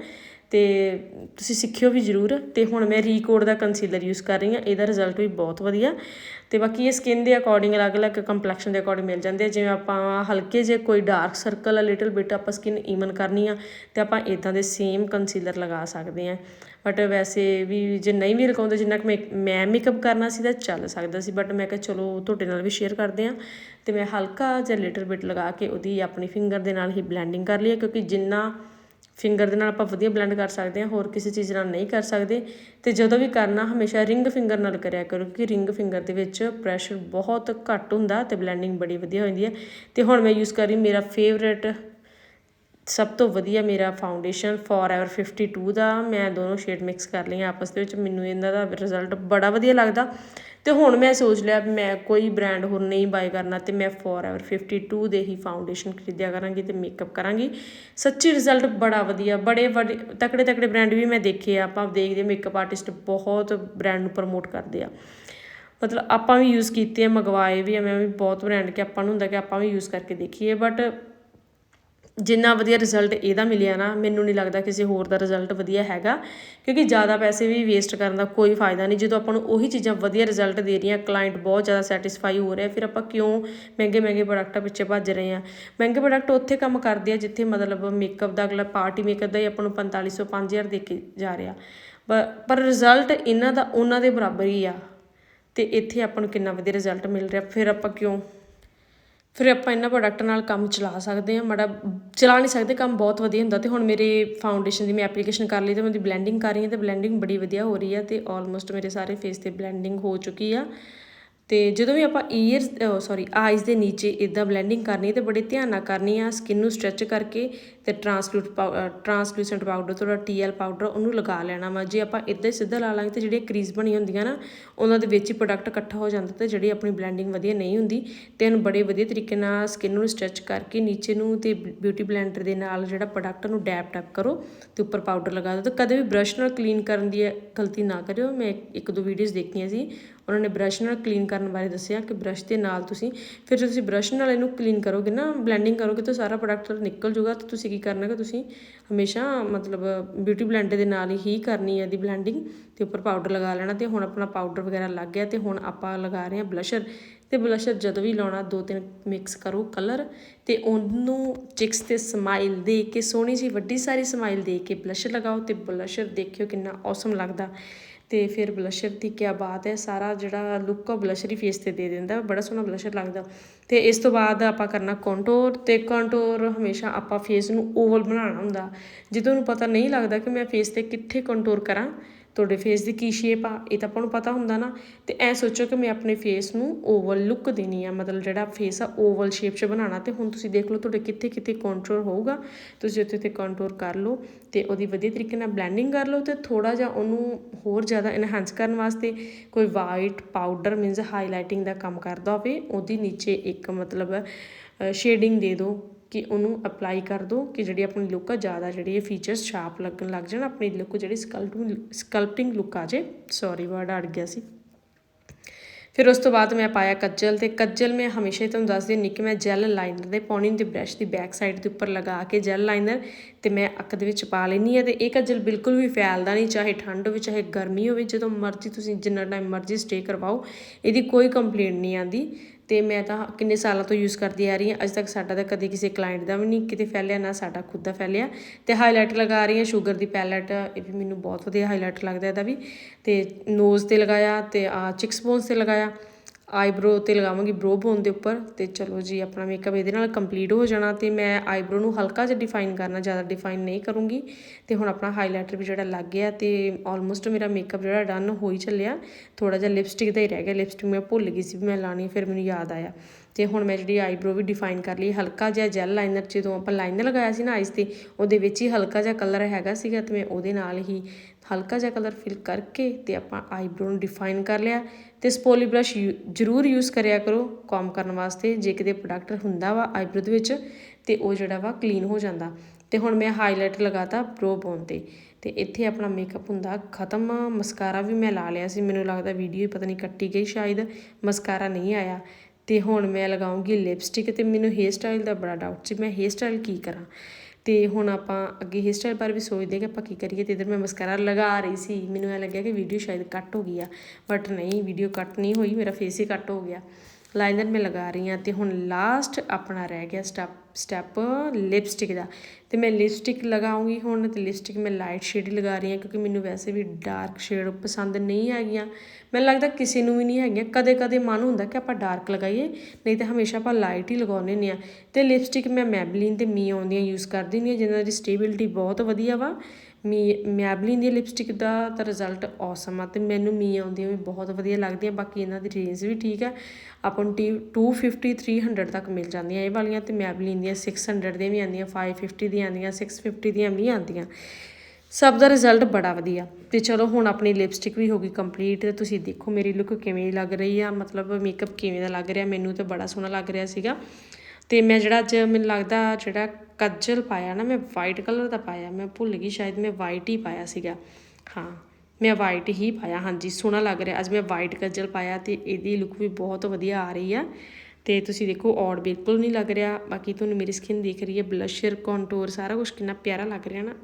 ਅਤੇ ਤੁਸੀਂ ਸਿੱਖਿਓ ਵੀ ਜ਼ਰੂਰ। ਅਤੇ ਹੁਣ ਮੈਂ ਰੀਕੋਡ ਦਾ ਕੰਸੀਲਰ ਯੂਜ਼ ਕਰ ਰਹੀ ਹਾਂ, ਇਹਦਾ ਰਿਜ਼ਲਟ ਵੀ ਬਹੁਤ ਵਧੀਆ। ਅਤੇ ਬਾਕੀ ਇਹ ਸਕਿਨ ਦੇ ਅਕੋਰਡਿੰਗ ਅਲੱਗ-ਅਲੱਗ ਕੰਪਲੈਕਸ਼ਨ ਦੇ ਅਕੋਰਡਿੰਗ ਮਿਲ ਜਾਂਦੇ ਆ। ਜਿਵੇਂ ਆਪਾਂ ਹਲਕੇ ਜੇ ਕੋਈ ਡਾਰਕ ਸਰਕਲ ਆ ਲਿਟਲ ਬਿਟ ਆਪਾਂ ਸਕਿਨ ਈਵਨ ਕਰਨੀ ਆ, ਤੇ ਆਪਾਂ ਇੱਦਾਂ ਦੇ ਸੇਮ ਕੰਸੀਲਰ ਲਗਾ ਸਕਦੇ ਹਾਂ ਬਟ ਵੈਸੇ ਵੀ ਜੇ ਨਹੀਂ ਵੀ ਲਗਾਉਂਦੇ, ਜਿੰਨਾ ਕਿ ਮੈਂ ਮੈਂ ਮੇਕਅਪ ਕਰਨਾ ਸੀ ਤਾਂ ਚੱਲ ਸਕਦਾ ਸੀ। ਬਟ ਮੈਂ ਕਿਹਾ ਚਲੋ ਤੁਹਾਡੇ ਨਾਲ ਵੀ ਸ਼ੇਅਰ ਕਰਦੇ ਹਾਂ ਅਤੇ ਮੈਂ ਹਲਕਾ ਜਿਹਾ ਲਿਟਲ ਬਿਟ ਲਗਾ ਕੇ ਉਹਦੀ ਆਪਣੀ ਫਿੰਗਰ ਦੇ ਨਾਲ ਹੀ ਬਲੈਂਡਿੰਗ ਕਰ ਲਈ ਹੈ ਕਿਉਂਕਿ ਜਿੰਨਾ ਫਿੰਗਰ ਦੇ ਨਾਲ ਆਪਾਂ ਵਧੀਆ ਬਲੈਂਡ ਕਰ ਸਕਦੇ ਹਾਂ, ਹੋਰ ਕਿਸੇ ਚੀਜ਼ ਨਾਲ ਨਹੀਂ ਕਰ ਸਕਦੇ। ਅਤੇ ਜਦੋਂ ਵੀ ਕਰਨਾ, ਹਮੇਸ਼ਾ ਰਿੰਗ ਫਿੰਗਰ ਨਾਲ ਕਰਿਆ ਕਰੋ, ਕਿਉਂਕਿ ਰਿੰਗ ਫਿੰਗਰ ਦੇ ਵਿੱਚ ਪ੍ਰੈਸ਼ਰ ਬਹੁਤ ਘੱਟ ਹੁੰਦਾ ਅਤੇ ਬਲੈਂਡਿੰਗ ਬੜੀ ਵਧੀਆ ਹੋ ਜਾਂਦੀ ਹੈ। ਅਤੇ ਹੁਣ ਮੈਂ ਯੂਜ਼ ਕਰ ਰਹੀ ਮੇਰਾ ਫੇਵਰੇਟ ਸਭ ਤੋਂ ਵਧੀਆ ਮੇਰਾ ਫਾਊਂਡੇਸ਼ਨ ਫੋਰਐਵਰ 52 ਦਾ ਮੈਂ ਦੋਨੋਂ ਸ਼ੇਡ ਮਿਕਸ ਕਰ ਲਈਆਂ ਆਪਸ ਦੇ ਵਿੱਚ, ਮੈਨੂੰ ਇਹਨਾਂ ਦਾ ਰਿਜ਼ਲਟ ਬੜਾ ਵਧੀਆ ਲੱਗਦਾ। ਅਤੇ ਹੁਣ ਮੈਂ ਸੋਚ ਲਿਆ ਵੀ ਮੈਂ ਕੋਈ ਬ੍ਰਾਂਡ ਹੋਰ ਨਹੀਂ ਬਾਏ ਕਰਨਾ ਅਤੇ ਮੈਂ ਫੋਰਐਵਰ 52 ਦੇ ਹੀ ਫਾਊਂਡੇਸ਼ਨ ਖਰੀਦਿਆ ਕਰਾਂਗੀ ਅਤੇ ਮੇਕਅਪ ਕਰਾਂਗੀ। ਸੱਚੀ ਰਿਜ਼ਲਟ ਬੜਾ ਵਧੀਆ, ਬੜੇ ਵੱਡੇ, ਤਕੜੇ ਤਕੜੇ ਬ੍ਰਾਂਡ ਵੀ ਮੈਂ ਦੇਖੇ ਆ, ਆਪਾਂ ਦੇਖਦੇ ਮੇਕਅਪ ਆਰਟਿਸਟ ਬਹੁਤ ਬ੍ਰਾਂਡ ਨੂੰ ਪ੍ਰਮੋਟ ਕਰਦੇ ਆ। ਮਤਲਬ ਆਪਾਂ ਵੀ ਯੂਜ਼ ਕੀਤੇ ਆ, ਮੰਗਵਾਏ ਵੀ ਆ, ਮੈਂ ਵੀ ਬਹੁਤ ਬ੍ਰਾਂਡ ਕਿ ਆਪਾਂ ਨੂੰ ਹੁੰਦਾ ਕਿ ਆਪਾਂ ਵੀ ਯੂਜ਼ ਕਰਕੇ ਦੇਖੀਏ ਬਟ ਜਿੰਨਾ ਵਧੀਆ ਰਿਜ਼ਲਟ ਇਹਦਾ ਮਿਲਿਆ ਨਾ, ਮੈਨੂੰ ਨਹੀਂ ਲੱਗਦਾ ਕਿਸੇ ਹੋਰ ਦਾ ਰਿਜ਼ਲਟ ਵਧੀਆ ਹੈਗਾ। ਕਿਉਂਕਿ ਜ਼ਿਆਦਾ ਪੈਸੇ ਵੀ ਵੇਸਟ ਕਰਨ ਦਾ ਕੋਈ ਫਾਇਦਾ ਨਹੀਂ। ਜਦੋਂ ਆਪਾਂ ਨੂੰ ਉਹੀ ਚੀਜ਼ਾਂ ਵਧੀਆ ਰਿਜ਼ਲਟ ਦੇ ਰਹੀਆਂ ਕਲਾਇੰਟ ਬਹੁਤ ਜ਼ਿਆਦਾ ਸੈਟੀਸਫਾਈ ਹੋ ਰਿਹਾ, ਫਿਰ ਆਪਾਂ ਕਿਉਂ ਮਹਿੰਗੇ ਮਹਿੰਗੇ ਪ੍ਰੋਡਕਟਾਂ ਪਿੱਛੇ ਭੱਜ ਰਹੇ ਆ ਮਹਿੰਗੇ ਪ੍ਰੋਡਕਟ ਉੱਥੇ ਕੰਮ ਕਰਦੇ ਆ ਜਿੱਥੇ ਮਤਲਬ ਮੇਕਅਪ ਦਾ ਅਗਲਾ ਪਾਰਟੀ ਮੇਕਅਪ ਦਾ ਹੀ ਆਪਾਂ ਨੂੰ 4500 5000 ਦੇ ਕੇ ਜਾ ਰਿਹਾ। ਪਰ ਰਿਜ਼ਲਟ ਇਹਨਾਂ ਦਾ ਉਹਨਾਂ ਦੇ ਬਰਾਬਰ ਹੀ ਆ। ਤੇ ਇੱਥੇ ਆਪਾਂ ਨੂੰ ਕਿੰਨਾ ਵਧੀਆ ਰਿਜ਼ਲਟ ਮਿਲ ਰਿਹਾ, ਫਿਰ ਆਪਾਂ ਕਿਉਂ ਫਿਰ ਆਪਾਂ ਇਹਨਾਂ ਪ੍ਰੋਡਕਟ ਨਾਲ ਕੰਮ ਚਲਾ ਸਕਦੇ ਹਾਂ। ਮੜਾ ਚਲਾ ਨਹੀਂ ਸਕਦੇ, ਕੰਮ ਬਹੁਤ ਵਧੀਆ ਹੁੰਦਾ ਤੇ ਹੁਣ ਮੇਰੇ ਫਾਊਂਡੇਸ਼ਨ ਦੀ ਮੈਂ ਐਪਲੀਕੇਸ਼ਨ ਕਰ ਲਈ ਤੇ ਮੈਂ ਉਹਦੀ ਬਲੈਂਡਿੰਗ ਕਰ ਰਹੀ ਹਾਂ ਤੇ ਬਲੈਂਡਿੰਗ ਬੜੀ ਵਧੀਆ ਹੋ ਰਹੀ ਹੈ ਤੇ ਆਲਮੋਸਟ ਮੇਰੇ ਸਾਰੇ ਫੇਸ ਤੇ ਬਲੈਂਡਿੰਗ ਹੋ ਚੁੱਕੀ ਆ। ਤੇ ਜਦੋਂ ਵੀ ਆਪਾਂ ਈਅਰਸ ਸੌਰੀ ਆਈਜ਼ ਦੇ ਨੀਚੇ ਇਦਾਂ ਬਲੈਂਡਿੰਗ ਕਰਨੀ ਤੇ ਬੜੇ ਧਿਆਨ ਨਾਲ ਕਰਨੀ ਆ ਸਕਿਨ ਨੂੰ ਸਟ੍ਰੈਚ ਕਰਕੇ ਤੇ ਟ੍ਰਾਂਸਲੂਟ ਟ੍ਰਾਂਸਲੂਸੈਂਟ ਪਾਊਡਰ ਥੋੜਾ TL ਪਾਊਡਰ ਉਹਨੂੰ ਲਗਾ ਲੈਣਾ ਵਾ। ਜੇ ਆਪਾਂ ਇੱਦਾਂ ਹੀ ਸਿੱਧਾ ਲਾ ਲਾਂਗੇ ਤੇ ਜਿਹੜੀਆਂ ਕਰੀਜ਼ ਬਣੀ ਹੁੰਦੀਆਂ ਨਾ, ਉਹਨਾਂ ਦੇ ਵਿੱਚ ਹੀ ਪ੍ਰੋਡਕਟ ਇਕੱਠਾ ਹੋ ਜਾਂਦਾ ਤੇ ਜਿਹੜੀ ਆਪਣੀ ਬਲੈਂਡਿੰਗ ਵਧੀਆ ਨਹੀਂ ਹੁੰਦੀ ਤੇ ਇਹਨੂੰ ਬੜੇ ਵਧੀਆ ਤਰੀਕੇ ਨਾਲ ਸਕਿਨ ਨੂੰ ਸਟ੍ਰੈਚ ਕਰਕੇ ਨੀਚੇ ਨੂੰ ਤੇ ਬਿਊਟੀ ਬਲੈਂਡਰ ਦੇ ਨਾਲ ਜਿਹੜਾ ਪ੍ਰੋਡਕਟ ਨੂੰ ਡੈਪ ਟੈਪ ਕਰੋ ਤੇ ਉੱਪਰ ਪਾਊਡਰ ਲਗਾ ਦਿਓ। ਤੇ ਕਦੇ ਵੀ ਬ੍ਰਸ਼ ਨਾਲ ਕਲੀਨ ਕਰਨ ਦੀ ਗਲਤੀ ਨਾ ਕਰਿਓ। ਮੈਂ ਇੱਕ ਦੋ ਵੀਡੀਓਜ਼ ਦੇਖੀਆਂ ਸੀ, ਉਹਨਾਂ ਨੇ ਬ੍ਰਸ਼ ਨਾਲ ਕਲੀਨ ਕਰਨ ਬਾਰੇ ਦੱਸਿਆ ਕਿ ਬ੍ਰਸ਼ ਦੇ ਨਾਲ ਤੁਸੀਂ ਫਿਰ ਜੇ ਤੁਸੀਂ ਬ੍ਰਸ਼ ਨਾਲ ਇਹਨੂੰ ਕਲੀਨ ਕਰੋਗੇ ਨਾ ਬਲੈਂਡਿੰਗ ਕਰੋਗੇ ਤਾਂ ਸਾਰਾ ਪ੍ਰੋਡਕਟ ਨਿਕਲ ਜਾਊਗਾ ਤਾਂ ਤੁਸੀਂ ਕੀ ਕਰਨਾ ਕਿ ਤੁਸੀਂ? ਹਮੇਸ਼ਾ ਮਤਲਬ ਬਿਊਟੀ ਬਲੈਂਡਰ ਦੇ ਨਾਲ ਹੀ ਕਰਨੀ ਹੈ ਦੀ ਬਲੈਂਡਿੰਗ ਤੇ ਉੱਪਰ ਪਾਊਡਰ ਲਗਾ ਲੈਣਾ ਤੇ ਹੁਣ ਆਪਣਾ ਪਾਊਡਰ ਵਗੈਰਾ ਲੱਗ ਗਿਆ ਤੇ ਹੁਣ ਆਪਾਂ ਲਗਾ ਰਹੇ ਹਾਂ ਬਲਸ਼ਰ ਤੇ ਬਲਸ਼ਰ ਜਦੋਂ ਵੀ ਲਾਉਣਾ ਦੋ ਤਿੰਨ ਮਿਕਸ ਕਰੋ ਕਲਰ ਤੇ ਉਹਨੂੰ ਚਿਕਸ ਤੇ ਸਮਾਈਲ ਦੇ ਕੇ ਸੋਹਣੀ ਜੀ ਵੱਡੀ ਸਾਰੀ ਸਮਾਈਲ ਦੇ ਕੇ ਬਲਸ਼ਰ ਲਗਾਓ ਤੇ ਬਲਸ਼ਰ ਦੇਖਿਓ ਕਿੰਨਾ ਔਸਮ ਲੱਗਦਾ। ਤੇ ਫਿਰ ਬਲਸ਼ਰ ਦੀ ਕੀ ਬਾਤ ਹੈ, ਸਾਰਾ ਜਿਹੜਾ ਲੁੱਕ ਆ ਬਲਸ਼ਰ ਹੀ ਫੇਸ ਤੇ ਦੇ ਦਿੰਦਾ, ਬੜਾ ਸੋਹਣਾ ਬਲਸ਼ਰ ਲੱਗਦਾ। ਤੇ ਇਸ ਤੋਂ ਬਾਅਦ ਆਪਾਂ ਕਰਨਾ ਕੰਟੂਰ ਤੇ ਕੰਟੂਰ ਹਮੇਸ਼ਾ ਆਪਾਂ ਫੇਸ ਨੂੰ ਓਵਲ ਬਣਾਉਣਾ ਹੁੰਦਾ। ਜੇ ਤੁਹਾਨੂੰ ਪਤਾ ਨਹੀਂ ਲੱਗਦਾ ਕਿ ਮੈਂ ਫੇਸ ਤੇ ਕਿੱਥੇ ਕੰਟੂਰ ਕਰਾਂ ਤੁਹਾਡੇ ਫੇਸ ਦੀ ਕੀ ਸ਼ੇਪ ਆ, ਇਹ ਤਾਂ ਆਪਾਂ ਨੂੰ ਪਤਾ ਹੁੰਦਾ ਨਾ। ਤੇ ਐ ਸੋਚੋ ਕਿ ਮੈਂ ਆਪਣੇ ਫੇਸ ਨੂੰ ਓਵਲ ਲੁੱਕ ਦੇਣੀ ਆ, ਮਤਲਬ ਜਿਹੜਾ ਫੇਸ ਆ ਓਵਲ ਸ਼ੇਪ 'ਚ ਬਣਾਉਣਾ। ਤੇ ਹੁਣ ਤੁਸੀਂ ਦੇਖ ਲਓ ਤੁਹਾਡੇ ਕਿੱਥੇ ਕਿੱਥੇ ਕੰਟੂਰ ਹੋਊਗਾ, ਤੁਸੀਂ ਉੱਥੇ ਉੱਥੇ ਕੰਟੂਰ ਕਰ ਲਓ ਤੇ ਉਹਦੀ ਵਧੀਆ ਤਰੀਕੇ ਨਾਲ ਬਲੈਂਡਿੰਗ ਕਰ ਲਓ ਤੇ ਥੋੜਾ ਜਿਹਾ ਉਹਨੂੰ ਹੋਰ ਜ਼ਿਆਦਾ ਐਨਹਾਂਸ ਕਰਨ ਵਾਸਤੇ ਕੋਈ ਵਾਈਟ ਪਾਊਡਰ ਮੀਨਸ ਹਾਈਲਾਈਟਿੰਗ ਦਾ ਕੰਮ ਕਰਦਾ ਹੋਵੇ, ਉਹਦੀ ਨੀਚੇ ਇੱਕ ਮਤਲਬ ਸ਼ੇਡਿੰਗ ਦੇ ਦਿਓ। ਕਿ ਉਹਨੂੰ ਅਪਲਾਈ ਕਰ ਦਿਓ ਕਿ ਜਿਹੜੀ ਆਪਣੀ ਲੁੱਕ ਆ, ਜ਼ਿਆਦਾ ਜਿਹੜੀ ਇਹ ਫੀਚਰਸ ਸ਼ਾਰਪ ਲੱਗਣ ਲੱਗ ਜਾਣ, ਆਪਣੀ ਲੁੱਕ ਜਿਹੜੀ ਸਕਲਪਟਿੰਗ ਸਕਲਪਟਿੰਗ ਲੁੱਕ ਆ ਜੇ। ਸੌਰੀ ਵਰਡ ਅੜ ਗਿਆ ਸੀ। ਫਿਰ ਉਸ ਤੋਂ ਬਾਅਦ ਮੈਂ ਪਾਇਆ ਕੱਜਲ ਤੇ ਕੱਜਲ ਮੈਂ ਹਮੇਸ਼ਾ ਹੀ ਤੁਹਾਨੂੰ ਦੱਸਦੀ ਹੁੰਦੀ ਕਿ ਮੈਂ ਜੈਲ ਲਾਈਨਰ ਦੇ ਪਾਉਣੀ ਤੇ ਬ੍ਰਸ਼ ਦੀ ਬੈਕ ਸਾਈਡ ਦੇ ਉੱਪਰ ਲਗਾ ਕੇ ਜੈਲ ਲਾਈਨਰ ਤੇ ਮੈਂ ਅੱਖ ਦੇ ਵਿੱਚ ਪਾ ਲੈਣੀ ਹੈ ਤੇ ਇਹ ਕੱਜਲ ਬਿਲਕੁਲ ਵੀ ਫੈਲਦਾ ਨਹੀਂ, ਚਾਹੇ ਠੰਡ ਹੋਵੇ, ਚਾਹੇ ਗਰਮੀ ਹੋਵੇ, ਜਦੋਂ ਮਰਜ਼ੀ ਤੁਸੀਂ ਜਿੰਨਾ ਟਾਈਮ ਮਰਜ਼ੀ ਸਟੇ ਕਰਵਾਓ, ਇਹਦੀ ਕੋਈ ਕੰਪਲੇਂਟ ਨਹੀਂ ਆਂਦੀ ਤੇ ਮੈਂ ਤਾਂ ਕਿੰਨੇ ਸਾਲਾਂ ਤੋਂ ਯੂਜ਼ ਕਰਦੀ ਆ ਰਹੀ ਹਾਂ। ਅਜੇ ਤੱਕ ਸਾਡਾ ਤਾਂ ਕਦੇ ਕਿਸੇ ਕਲਾਇੰਟ ਦਾ ਵੀ ਨਹੀਂ, ਕਿਤੇ ਫੈਲਿਆ, ਨਾ ਸਾਡਾ ਖੁਦ ਦਾ ਫੈਲਿਆ। ਤੇ ਹਾਈਲਾਈਟ ਲਗਾ ਰਹੀ ਹਾਂ ਸ਼ੂਗਰ ਦੀ ਪੈਲਟ ਇਹ ਵੀ ਮੈਨੂੰ ਬਹੁਤ ਵਧੀਆ ਹਾਈਲਾਈਟ ਲੱਗਦਾ ਇਹਦਾ ਵੀ। ਤੇ ਨੋਜ਼ ਤੇ ਲਗਾਇਆ ਤੇ ਆ ਚਿਕਸ ਬੋਨਸ ਤੇ ਲਗਾਇਆ। ਆਈਬ੍ਰੋ ਤੇ ਲਗਾਵਾਂਗੀ ਬ੍ਰੋ ਬੋਨ ਦੇ ਉੱਪਰ ਤੇ ਚਲੋ ਜੀ, ਆਪਣਾ ਮੇਕਅਪ ਇਹਦੇ ਨਾਲ ਕੰਪਲੀਟ ਹੋ ਜਾਣਾ ਤੇ ਮੈਂ ਆਈਬ੍ਰੋ ਨੂੰ ਹਲਕਾ ਜਿਹਾ ਡਿਫਾਈਨ ਕਰਨਾ, ਜ਼ਿਆਦਾ ਡਿਫਾਈਨ ਨਹੀਂ ਕਰੂੰਗੀ ਤੇ ਹੁਣ ਆਪਣਾ ਹਾਈਲਾਈਟਰ ਵੀ ਜਿਹੜਾ ਲੱਗ ਗਿਆ ਤੇ ਆਲਮੋਸਟ ਮੇਰਾ ਮੇਕਅਪ ਜਿਹੜਾ ਡਨ ਹੋ ਹੀ ਚੱਲਿਆ। ਥੋੜਾ ਜਿਹਾ ਲਿਪਸਟਿਕ ਦਾ ਹੀ ਰਹਿ ਗਿਆ ਲਿਪਸਟਿਕ ਮੈਂ ਭੁੱਲ ਗਈ ਸੀ ਵੀ ਮੈਂ ਲਾਣੀ ਫਿਰ ਮੈਨੂੰ ਯਾਦ ਆਇਆ। ਤੇ ਹੁਣ ਮੈਂ ਜਿਹੜੀ ਆਈਬ੍ਰੋ ਵੀ ਡਿਫਾਈਨ ਕਰ ਲਈ, ਹਲਕਾ ਜਿਹਾ ਜੈਲ ਲਾਈਨਰ ਜਦੋਂ ਆਪਾਂ ਲਾਈਨਰ ਲਗਾਇਆ ਸੀ ਨਾ ਆਈਸ ਤੇ, ਉਹਦੇ ਵਿੱਚ ਹੀ ਹਲਕਾ ਜਿਹਾ ਕਲਰ ਹੈਗਾ ਸੀਗਾ ਤੇ ਮੈਂ ਉਹਦੇ ਨਾਲ ਹੀ ਹਲਕਾ ਜਿਹਾ ਕਲਰ ਫਿਲ ਕਰਕੇ ਤੇ ਆਪਾਂ ਆਈਬ੍ਰੋ ਨੂੰ ਡਿਫਾਈਨ ਕਰ ਲਿਆ ਤੇ ਸਪੋਲੀ ਬ੍ਰਸ਼ ਜ਼ਰੂਰ ਯੂਜ਼ ਕਰਿਆ ਕਰੋ, ਕੌਮ ਕਰਨ ਵਾਸਤੇ। ਜੇ ਕਿਤੇ ਪ੍ਰੋਡਕਟ ਹੁੰਦਾ ਵਾ ਆਈਬ੍ਰੋ ਦੇ ਵਿੱਚ ਤੇ ਉਹ ਜਿਹੜਾ ਵਾ ਕਲੀਨ ਹੋ ਜਾਂਦਾ। ਤੇ ਹੁਣ ਮੈਂ ਹਾਈਲਾਈਟ ਲਗਾਤਾ ਬ੍ਰੋ ਬੋਨ ਤੇ। ਤੇ ਇੱਥੇ ਆਪਣਾ ਮੇਕਅਪ ਹੁੰਦਾ, ਖਤਮ ਮਸਕਾਰਾ ਵੀ ਮੈਂ ਲਾ ਲਿਆ ਸੀ। ਮੈਨੂੰ ਲੱਗਦਾ ਵੀਡੀਓ ਪਤਾ ਨਹੀਂ ਕੱਟੀ ਗਈ ਸ਼ਾਇਦ ਮਸਕਾਰਾ ਨਹੀਂ ਆਇਆ। ਤੇ ਹੁਣ ਮੈਂ ਲਗਾਉਂਗੀ ਲਿਪਸਟਿਕ ਤੇ ਮੈਨੂੰ ਹੇਅਰ ਸਟਾਈਲ ਦਾ ਬੜਾ ਡਾਊਟ ਸੀ, ਮੈਂ ਹੇਅਰ ਸਟਾਈਲ ਕੀ ਕਰਾਂ? ਤੇ ਹੁਣ ਆਪਾਂ ਅੱਗੇ ਹੇਅਰ ਸਟਾਈਲ ਬਾਰੇ ਵੀ ਸੋਚਦੇ ਕਿ ਆਪਾਂ ਕੀ ਕਰੀਏ ਤੇ ਇਧਰ ਮੈਂ ਮਸਕਾਰਾ ਲਗਾ ਰਹੀ ਸੀ। ਮੈਨੂੰ ਐ ਲੱਗਿਆ ਕਿ ਵੀਡੀਓ ਸ਼ਾਇਦ ਕੱਟ ਹੋ ਗਈ ਆ ਬਟ ਨਹੀਂ ਵੀਡੀਓ ਕੱਟ ਨਹੀਂ ਹੋਈ, ਮੇਰਾ ਫੇਸ ਹੀ ਕੱਟ ਹੋ ਗਿਆ। ਲਾਈਨਰ ਮੈਂ ਲਗਾ ਰਹੀ ਹਾਂ ਤੇ ਹੁਣ ਲਾਸਟ ਆਪਣਾ ਰਹਿ ਗਿਆ ਸਟੈਪ ਸਟੈਪ ਲਿਪਸਟਿਕ ਦਾ। ਤੇ ਮੈਂ ਲਿਪਸਟਿਕ ਲਗਾਉਂਗੀ ਹੁਣ ਤੇ ਲਿਪਸਟਿਕ ਮੈਂ ਲਾਈਟ ਸ਼ੇਡ ਹੀ ਲਗਾ ਰਹੀ ਹਾਂ ਕਿਉਂਕਿ ਮੈਨੂੰ ਵੈਸੇ ਵੀ ਡਾਰਕ ਸ਼ੇਡ ਪਸੰਦ ਨਹੀਂ ਹੈਗੀਆਂ। ਮੈਨੂੰ ਲੱਗਦਾ ਕਿਸੇ ਨੂੰ ਵੀ ਨਹੀਂ ਹੈਗੀਆਂ। ਕਦੇ ਕਦੇ ਮਨ ਹੁੰਦਾ ਕਿ ਆਪਾਂ ਡਾਰਕ ਲਗਾਈਏ, ਨਹੀਂ ਤਾਂ ਹਮੇਸ਼ਾ ਆਪਾਂ ਲਾਈਟ ਹੀ ਲਗਾਉਂਦੇ ਹੁੰਦੇ ਆ ਤੇ ਲਿਪਸਟਿਕ ਮੈਂ ਮੈਬਲਿਨ ਤੇ ਮੀ ਆਉਂਦੀਆਂ ਯੂਜ਼ ਕਰਦੀ ਹੁੰਦੀ ਹਾਂ, ਜਿਨ੍ਹਾਂ ਦੀ ਸਟੇਬਿਲਿਟੀ ਬਹੁਤ ਵਧੀਆ ਵਾ। ਮੀ ਮੈਬਲਿਨ ਦੀ ਲਿਪਸਟਿਕ ਦਾ ਤਾਂ ਰਿਜ਼ਲਟ ਔਸਮ ਆ ਅਤੇ ਮੈਨੂੰ ਮੀ ਆਉਂਦੀਆਂ ਵੀ ਬਹੁਤ ਵਧੀਆ ਲੱਗਦੀਆਂ, ਬਾਕੀ ਇਹਨਾਂ ਦੀ ਰੇਂਜ ਵੀ ਠੀਕ ਆ। ਆਪਾਂ ਨੂੰ 250 300 ਤੱਕ ਮਿਲ ਜਾਂਦੀਆਂ ਇਹ ਵਾਲੀਆਂ ਅਤੇ ਮੈਬਲਿਨ ਦੀਆਂ 600 ਦੀਆਂ ਵੀ ਆਉਂਦੀਆਂ 550 ਦੀਆਂ ਆਉਂਦੀਆਂ 650 ਦੀਆਂ ਵੀ ਆਉਂਦੀਆਂ। ਸਭ ਦਾ ਰਿਜ਼ਲਟ ਬੜਾ ਵਧੀਆ। ਤੇ ਚਲੋ ਹੁਣ ਆਪਣੀ ਲਿਪਸਟਿਕ ਵੀ ਹੋ ਗਈ ਕੰਪਲੀਟ ਤੇ ਤੁਸੀਂ ਦੇਖੋ ਮੇਰੀ ਲੁੱਕ ਕਿਵੇਂ ਲੱਗ ਰਹੀ ਆ, ਮਤਲਬ ਮੇਕਅਪ ਕਿਵੇਂ ਦਾ ਲੱਗ ਰਿਹਾ, ਮੈਨੂੰ ਤਾਂ ਬੜਾ ਸੋਹਣਾ ਲੱਗ ਰਿਹਾ ਸੀਗਾ। ਅਤੇ ਮੈਂ ਜਿਹੜਾ ਅੱਜ ਮੈਨੂੰ ਲੱਗਦਾ ਜਿਹੜਾ ਕੱਜਲ ਪਾਇਆ ਨਾ, ਮੈਂ ਵਾਈਟ ਕਲਰ ਦਾ ਪਾਇਆ, ਮੈਂ ਭੁੱਲ ਗਈ, ਸ਼ਾਇਦ ਮੈਂ ਵਾਈਟ ਹੀ ਪਾਇਆ ਸੀਗਾ। ਹਾਂ, ਮੈਂ ਵਾਈਟ ਹੀ ਪਾਇਆ, ਹਾਂਜੀ, ਸੋਹਣਾ ਲੱਗ ਰਿਹਾ। ਅੱਜ ਮੈਂ ਵਾਈਟ ਕੱਜਲ ਪਾਇਆ ਅਤੇ ਇਹਦੀ ਲੁੱਕ ਵੀ ਬਹੁਤ ਵਧੀਆ ਆ ਰਹੀ ਆ। ਤੇ ਤੁਸੀਂ ਦੇਖੋ ਔਡ ਬਿਲਕੁਲ ਨਹੀਂ ਲੱਗ ਰਿਹਾ। ਬਾਕੀ ਤੁਹਾਨੂੰ ਮੇਰੀ ਸਕਿਨ ਦਿਖ ਰਹੀ ਹੈ ਬਲਸ਼ਰ ਕੰਟੂਰ ਸਾਰਾ ਕੁਝ ਕਿੰਨਾ ਪਿਆਰਾ ਲੱਗ ਰਿਹਾ ਨਾ।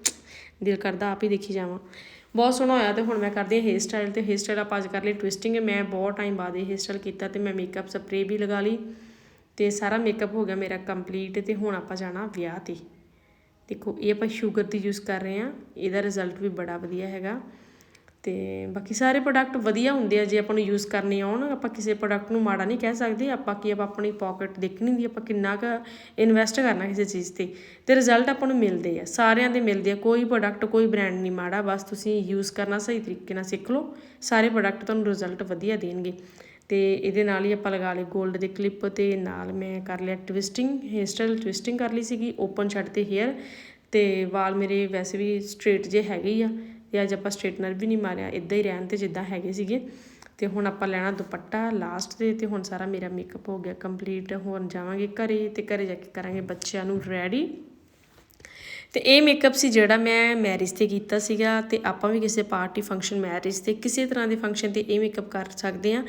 ਦਿਲ ਕਰਦਾ ਆਪ ਹੀ ਦੇਖੀ ਜਾਵਾਂ। ਬਹੁਤ ਸੋਹਣਾ ਹੋਇਆ ਤੇ ਹੁਣ ਮੈਂ ਕਰਦੀ ਹਾਂ ਹੇਅਰ ਸਟਾਈਲ ਤੇ ਹੇਅਰ ਸਟਾਈਲ ਆਪਾਂ ਅੱਜ ਕਰ ਲਈ ਟਵਿਸਟਿੰਗ ਮੈਂ ਬਹੁਤ ਟਾਈਮ ਬਾਅਦ ਇਹ ਹੇਅਰ ਸਟਾਈਲ ਕੀਤਾ ਤੇ ਮੈਂ ਮੇਕਅਪ ਸਪਰੇ ਵੀ ਲਗਾ ਲਈ। ਤੇ ਸਾਰਾ ਮੇਕਅਪ ਹੋ ਗਿਆ ਮੇਰਾ ਕੰਪਲੀਟ ਤੇ ਹੁਣ ਆਪਾਂ ਜਾਣਾ ਵਿਆਹ ਤੇ। ਦੇਖੋ, ਇਹ ਆਪਾਂ ਸ਼ੂਗਰ ਦੀ ਯੂਜ਼ ਕਰ ਰਹੇ ਆ ਇਹਦਾ ਰਿਜ਼ਲਟ ਵੀ ਬੜਾ ਵਧੀਆ ਹੈਗਾ। ਤੇ ਬਾਕੀ ਸਾਰੇ ਪ੍ਰੋਡਕਟ ਵਧੀਆ ਹੁੰਦੇ ਆ, ਜੇ ਆਪਾਂ ਨੂੰ ਯੂਜ਼ ਕਰਨੇ ਆਉਣ, ਆਪਾਂ ਕਿਸੇ ਪ੍ਰੋਡਕਟ ਨੂੰ ਮਾੜਾ ਨਹੀਂ ਕਹਿ ਸਕਦੇ, ਆਪਾਂ ਕੀ ਆਪਾਂ ਆਪਣੀ ਪਾਕਟ ਦੇਖਣੀ ਹੁੰਦੀ, ਆਪਾਂ ਕਿੰਨਾ ਕੁ ਇਨਵੈਸਟ ਕਰਨਾ ਕਿਸੇ ਚੀਜ਼ ਤੇ। ਤੇ ਰਿਜ਼ਲਟ ਆਪਾਂ ਨੂੰ ਮਿਲਦੇ ਆ, ਸਾਰਿਆਂ ਦੇ ਮਿਲਦੇ ਆ, ਕੋਈ ਪ੍ਰੋਡਕਟ ਕੋਈ ਬ੍ਰਾਂਡ ਨਹੀਂ ਮਾੜਾ, ਬਸ ਤੁਸੀਂ ਯੂਜ਼ ਕਰਨਾ ਸਹੀ ਤਰੀਕੇ ਨਾਲ ਸਿੱਖ ਲਓ, ਸਾਰੇ ਪ੍ਰੋਡਕਟ ਤੁਹਾਨੂੰ ਰਿਜ਼ਲਟ ਵਧੀਆ ਦੇਣਗੇ। ਤੇ ਇਹਦੇ ਨਾਲ ਹੀ ਆਪਾਂ ਲਗਾ ਲਏ 골ਡ ਦੇ ਕਲਿੱਪ ਤੇ ਨਾਲ ਮੈਂ ਕਰ ਲਿਆ ਟਵਿਸਟਿੰਗ ਹੇਅਰ ਸਟਾਈਲ ਟਵਿਸਟਿੰਗ ਕਰ ਲਈ ਸੀਗੀ ਓਪਨ ਛੱਡ ਤੇ ਹੇਅਰ ਤੇ ਵਾਲ ਮੇਰੇ ਵੈਸੇ ਵੀ ਸਟ੍ਰੇਟ ਜੇ ਹੈਗੇ ਹੀ ਆ ਤੇ ਅੱਜ ਆਪਾਂ ਸਟ੍ਰੇਟਨਰ ਵੀ ਨਹੀਂ ਮਾਰਿਆ ਇਦਾਂ ਹੀ ਰਹਿਣ ਤੇ ਜਿੱਦਾਂ ਹੈਗੇ ਸੀਗੇ। ਤੇ ਹੁਣ ਆਪਾਂ ਲੈਣਾ ਦੁਪੱਟਾ ਲਾਸਟ ਤੇ ਤੇ ਹੁਣ ਸਾਰਾ ਮੇਰਾ ਮੇਕਅਪ ਹੋ ਗਿਆ ਕੰਪਲੀਟ ਹੁਣ ਜਾਵਾਂਗੇ ਘਰੇ ਤੇ ਘਰੇ ਜਾ ਕੇ ਕਰਾਂਗੇ ਬੱਚਿਆਂ ਨੂੰ ਰੈਡੀ ਤੇ ਇਹ ਮੇਕਅਪ ਸੀ ਜਿਹੜਾ ਮੈਂ ਮੈਰਿਜ ਤੇ ਕੀਤਾ ਸੀਗਾ ਤੇ ਆਪਾਂ ਵੀ ਕਿਸੇ ਪਾਰਟੀ ਫੰਕਸ਼ਨ ਮੈਰਿਜ ਤੇ ਕਿਸੇ ਤਰ੍ਹਾਂ ਦੇ ਫੰਕਸ਼ਨ ਤੇ ਇਹ ਮੇਕਅਪ ਕਰ ਸਕਦੇ ਆ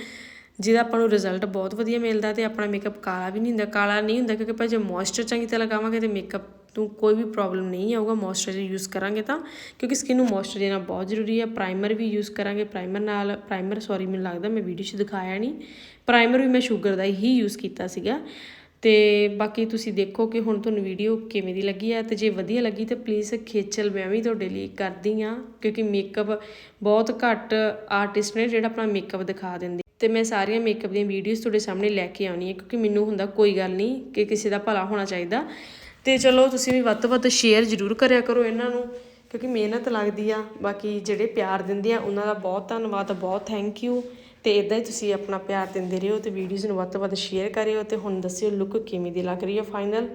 ਜਿਹਦਾ ਆਪਾਂ ਨੂੰ ਰਿਜ਼ਲਟ ਬਹੁਤ ਵਧੀਆ ਮਿਲਦਾ ਤੇ ਆਪਣਾ ਮੇਕਅਪ ਕਾਲਾ ਵੀ ਨਹੀਂ ਹੁੰਦਾ। ਕਾਲਾ ਨਹੀਂ ਹੁੰਦਾ ਕਿਉਂਕਿ ਆਪਾਂ ਜੇ ਮੋਇਸਚਰ ਚੰਗੀ ਤਰ੍ਹਾਂ ਲਗਾਵਾਂਗੇ ਤੇ ਮੇਕਅਪ ਨੂੰ ਕੋਈ ਵੀ ਪ੍ਰੋਬਲਮ ਨਹੀਂ ਆਊਗਾ। ਮੋਇਸਚਰਾਈਜ਼ਰ ਯੂਜ਼ ਕਰਾਂਗੇ ਤਾਂ, ਕਿਉਂਕਿ ਸਕਿਨ ਨੂੰ ਮੋਇਸਚਰ ਦੇਣਾ ਬਹੁਤ ਜ਼ਰੂਰੀ ਹੈ। ਪ੍ਰਾਈਮਰ ਵੀ ਯੂਜ਼ ਕਰਾਂਗੇ। ਪ੍ਰਾਈਮਰ ਨਾਲ ਪ੍ਰਾਈਮਰ ਸੌਰੀ ਮੈਨੂੰ ਲੱਗਦਾ ਮੈਂ ਵੀਡੀਓ 'ਚ ਦਿਖਾਇਆ ਨਹੀਂ। ਪ੍ਰਾਈਮਰ ਵੀ ਮੈਂ ਸ਼ੂਗਰ ਦਾ ਹੀ ਯੂਜ਼ ਕੀਤਾ ਸੀਗਾ। ਤੇ ਬਾਕੀ ਤੁਸੀਂ ਦੇਖੋ ਕਿ ਹੁਣ ਤੁਹਾਨੂੰ ਵੀਡੀਓ ਕਿਵੇਂ ਦੀ ਲੱਗੀ ਹੈ। ਤੇ ਜੇ ਵਧੀਆ ਲੱਗੀ ਤਾਂ ਪਲੀਜ਼ ਖੇਚਲ ਮੈਂ ਵੀ ਤੁਹਾਡੇ ਲਈ ਕਰਦੀ ਆ ਕਿਉਂਕਿ ਮੇਕਅਪ ਬਹੁਤ ਘੱਟ ਆਰਟਿਸਟ ਨੇ ਜਿਹੜਾ ਆਪਣਾ ਮੇਕਅਪ ਦਿਖਾ ਦਿੰਦੇ ਤੇ ਮੈਂ ਸਾਰੀਆਂ ਮੇਕਅਪ ਦੀਆਂ ਵੀਡੀਓਜ਼ ਤੁਹਾਡੇ ਸਾਹਮਣੇ ਲੈ ਕੇ ਆਉਣੀ ਹੈ, ਕਿਉਂਕਿ ਮੈਨੂੰ ਹੁੰਦਾ ਕੋਈ ਗੱਲ ਨਹੀਂ ਕਿ ਕਿਸੇ ਦਾ ਭਲਾ ਹੋਣਾ ਚਾਹੀਦਾ। ਤੇ ਚਲੋ ਤੁਸੀਂ ਵੀ ਵੱਧ ਤੋਂ ਵੱਧ ਸ਼ੇਅਰ ਜ਼ਰੂਰ ਕਰਿਆ ਕਰੋ ਇਹਨਾਂ ਨੂੰ, ਕਿਉਂਕਿ ਮਿਹਨਤ ਲੱਗਦੀ ਆ, ਬਾਕੀ ਜਿਹੜੇ ਪਿਆਰ ਦਿੰਦੇ ਆ, ਉਹਨਾਂ ਦਾ ਬਹੁਤ ਧੰਨਵਾਦ, ਬਹੁਤ ਥੈਂਕ ਯੂ ਤੇ ਇਦਾਂ ਹੀ ਤੁਸੀਂ ਆਪਣਾ ਪਿਆਰ ਦਿੰਦੇ ਰਹੋ ਤੇ ਵੀਡੀਓਜ਼ ਨੂੰ ਵੱਧ ਤੋਂ ਵੱਧ ਸ਼ੇਅਰ ਕਰਿਓ ਤੇ ਹੁਣ ਦੱਸਿਓ ਲੁੱਕ ਕਿਵੇਂ ਦੀ ਲੱਗ ਰਹੀ ਹੈ ਫਾਈਨਲ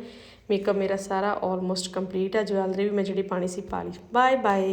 ਮੇਕਅਪ ਮੇਰਾ ਸਾਰਾ ਆਲਮੋਸਟ ਕੰਪਲੀਟ ਹੈ ਜਵੈਲਰੀ ਵੀ ਮੈਂ ਜਿਹੜੀ ਪਾਣੀ ਸੀ ਪਾ ਲਈ। Bye bye